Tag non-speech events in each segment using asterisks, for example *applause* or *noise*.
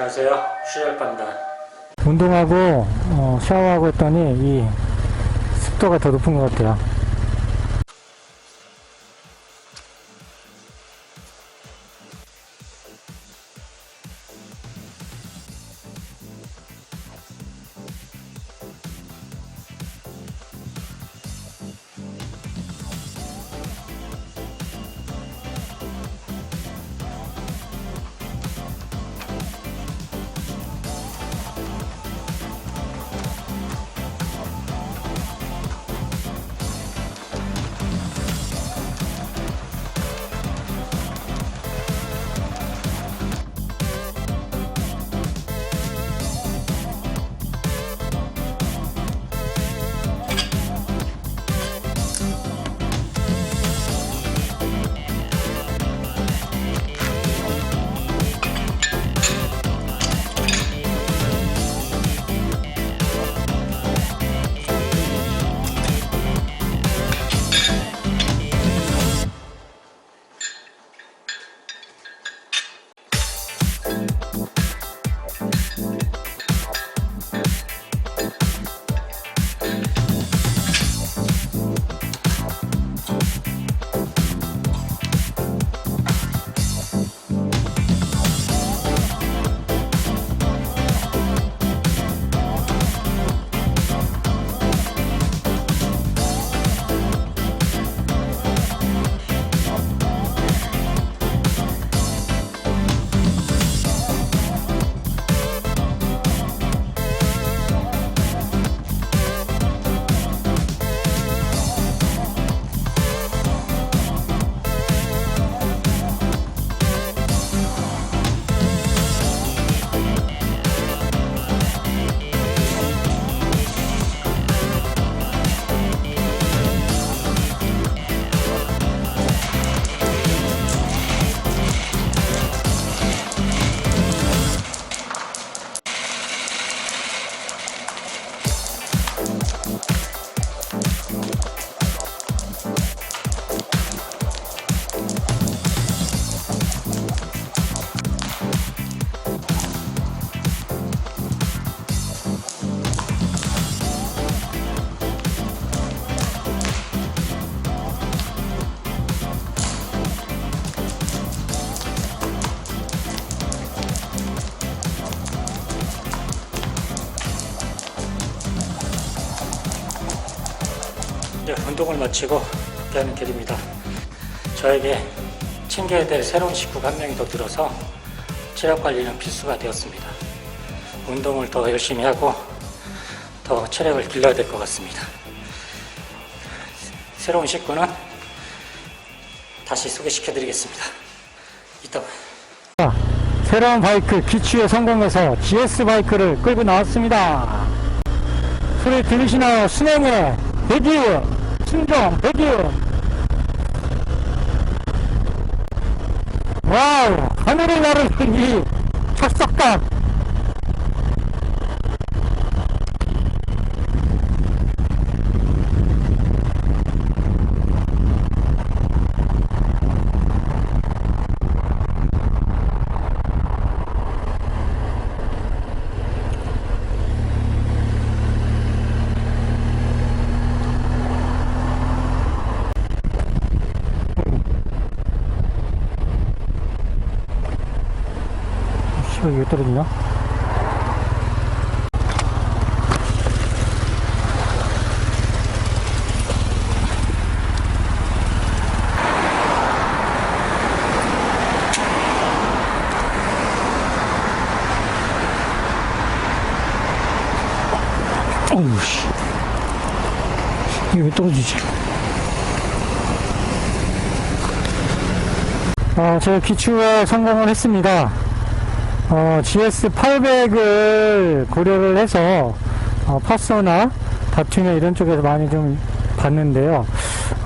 안녕하세요. 슈열반다. 운동하고 어, 샤워하고 했더니 이 습도가 더 높은 것 같아요. 이제 운동을 마치고 가는 길입니다. 저에게 챙겨야 될 새로운 식구가 한 명이 더 들어서 체력 관리는 필수가 되었습니다. 운동을 더 열심히 하고 더 체력을 길러야 될 것 같습니다. 새로운 식구는 다시 소개시켜 드리겠습니다. 이따 봐요. 자, 새로운 바이크 기추에 성공해서 GS 바이크를 끌고 나왔습니다. 소리 들리시나요? 순행의 배기 음, 순정 배기음. 와우, 하늘을 나르는 이 찰싹감. 씨발, 이거 떨어지냐? 어우, 씨. 이게 왜 떨어지지? 아, 제가 기추에 성공을 했습니다. 어, GS800을 고려를 해서 어, 파서나 다튜너 이런 쪽에서 많이 좀 봤는데요.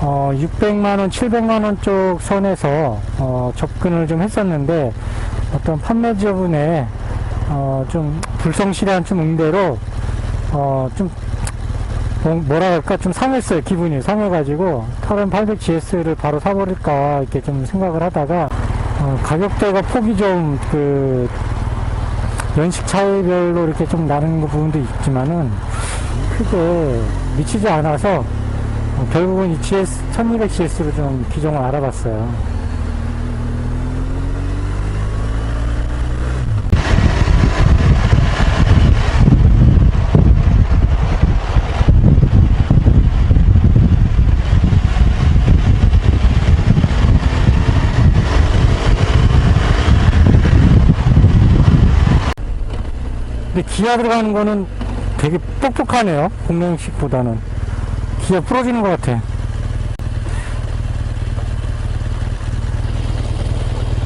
어, 600만원, 700만원 쪽 선에서 어, 접근을 좀 했었는데 어떤 판매자분의 어, 좀 불성실한 좀 응대로 어, 좀 뭐- 뭐라 할까? 좀 상했어요 기분이. 상해가지고 타른 800GS를 바로 사버릴까? 이렇게 좀 생각을 하다가 어, 가격대가 폭이 좀그 연식 차이별로 이렇게 좀 나는 부분도 있지만은 크게 미치지 않아서 어, 결국은 이 GS 1200GS로 좀 기종을 알아봤어요. 근데 기아 들어가는 거는 되게 뻑뻑하네요. 공룡식보다는. 기아 부러지는 것 같아.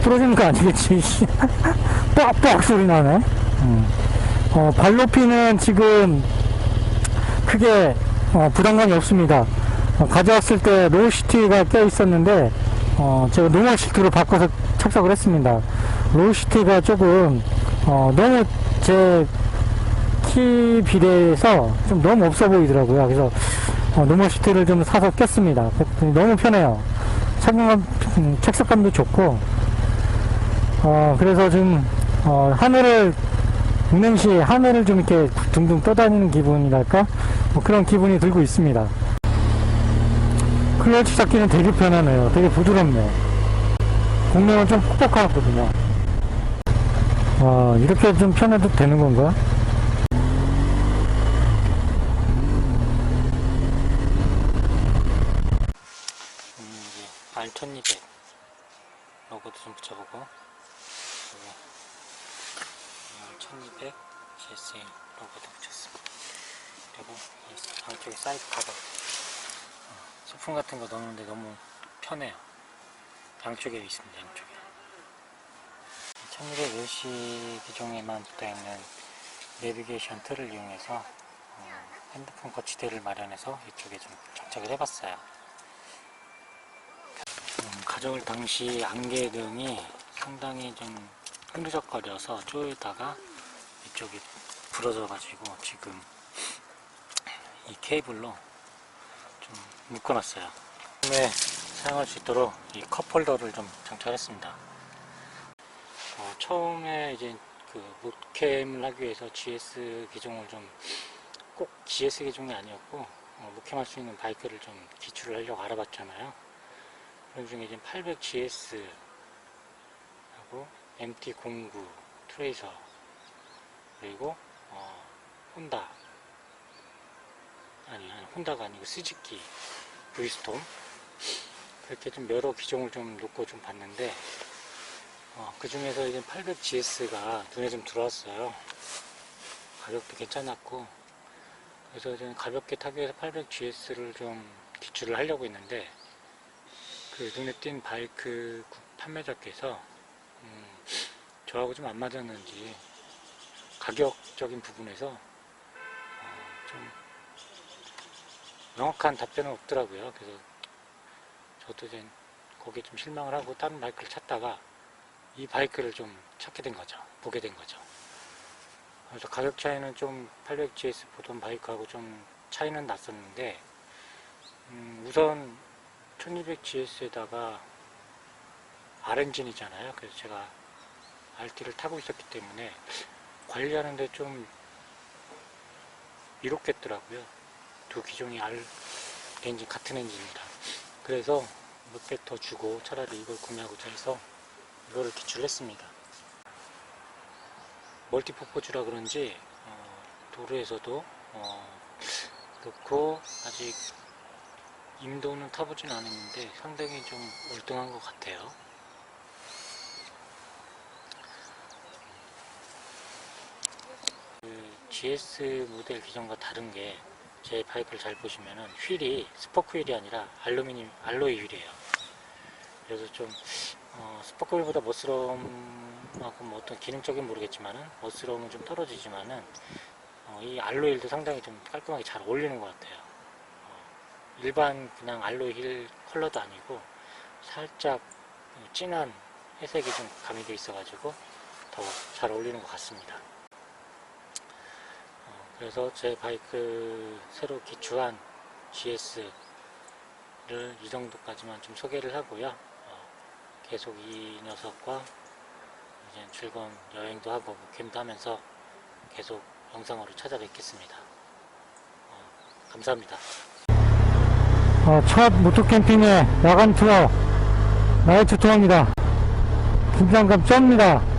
부러지는 거 아니겠지. *laughs* 씨. 뻑뻑 소리 나네. 음. 어, 발 높이는 지금 크게 어, 부담감이 없습니다. 어, 가져왔을 때 로우시티가 껴 있었는데 어, 제가 노멀 시트로 바꿔서 착석을 했습니다. 로우시티가 조금 어, 너무 제 키 비례해서 좀 너무 없어 보이더라고요. 그래서 어, 노멀 시트를 좀 사서 꼈습니다. 그랬더니 너무 편해요. 착용감, 음, 착석감도 좋고 어, 그래서 좀 어, 하늘을 운행시 하늘을 좀 이렇게 둥둥 떠다니는 기분이랄까 뭐 그런 기분이 들고 있습니다. 클러치 잡기는 되게 편하네요. 되게 부드럽네요. 공룡은 좀 뻑뻑하거든요. 와, 이렇게 좀 편해도 되는 건가? 음, 이제 R1200 로고도 좀 붙여보고 그리고 R1200 GSA 로고도 붙였습니다. 그리고 이 양쪽에 사이드 어, 소품 같은 거 넣는데 너무 편해요. 양쪽에 있습니다. 양쪽에 1200LC 기종에만 붙어있는 내비게이션 틀을 이용해서 어, 핸드폰 거치대를 마련해서 이쪽에 좀 장착을 해봤어요. 음, 가져올 당시 안개등이 상당히 좀 흐느적거려서 쪼이다가 이쪽이 부러져 가지고 지금 이 케이블로 좀 묶어놨어요. 처음에 사용할 수 있도록 이 컵홀더를 좀 장착했습니다. 어, 처음에 이제 그 목캠을 하기 위해서 GS 기종을 좀 꼭 GS 기종이 아니었고 어, 목캠할 수 있는 바이크를 좀 기출을 하려고 알아봤잖아요. 그런 중에 이제 800GS 하고 MT09 트레이서 그리고 어, 혼다 아니 아니 혼다가 아니고 스즈키 브이스톰 그렇게 좀 여러 기종을 좀 놓고 좀 봤는데 어, 그 중에서 이제 800GS가 눈에 좀 들어왔어요 가격도 괜찮았고 그래서 이제 가볍게 타기 위해서 800GS를 좀 기출을 하려고 했는데 그 눈에 띈 바이크 구- 판매자께서 음, 저하고 좀 안 맞았는지 가격적인 부분에서 어, 좀 명확한 답변은 없더라고요. 그래서 저도 이제 거기에 좀 실망을 하고 다른 바이크를 찾다가 이 바이크를 좀 찾게 된 거죠. 보게 된 거죠. 그래서 가격 차이는 좀 800GS 보던 바이크하고 좀 차이는 났었는데 음, 우선 1200GS에다가 R엔진이잖아요. 그래서 제가 RT를 타고 있었기 때문에 관리하는데 좀 이롭겠더라고요. 두 기종이 R 엔진 같은 엔진이라. 그래서 몇 백 더 주고 차라리 이걸 구매하고자 해서 이거를 기출했습니다. 멀티포포즈라 그런지 어, 도로에서도 어, 그렇고 아직 임도는 타보진 않았는데 상당히 좀 월등한 것 같아요. 그 GS 모델 기존과 다른 게 제 바이크를 잘 보시면은 휠이 스포크 휠이 아니라 알루미늄 알로이 휠이에요. 그래서 좀 어, 휠보다 멋스러움하고 뭐 어떤 기능적인 모르겠지만은 멋스러움은 좀 떨어지지만은 어, 이 알로이 휠도 상당히 좀 깔끔하게 잘 어울리는 것 같아요. 어, 일반 그냥 알로이 휠 컬러도 아니고 살짝 진한 회색이 좀 가미되어 있어가지고 더 잘 어울리는 것 같습니다. 어, 그래서 제 바이크 새로 기추한 GS를 이 정도까지만 좀 소개를 하고요. 어, 계속 이 녀석과 이제 즐거운 여행도 하고 캠도 하면서 계속 영상으로 찾아뵙겠습니다. 어, 감사합니다. 어, 첫 모토캠핑의 야간 투어 나이트 투어입니다. 긴장감 쩝니다.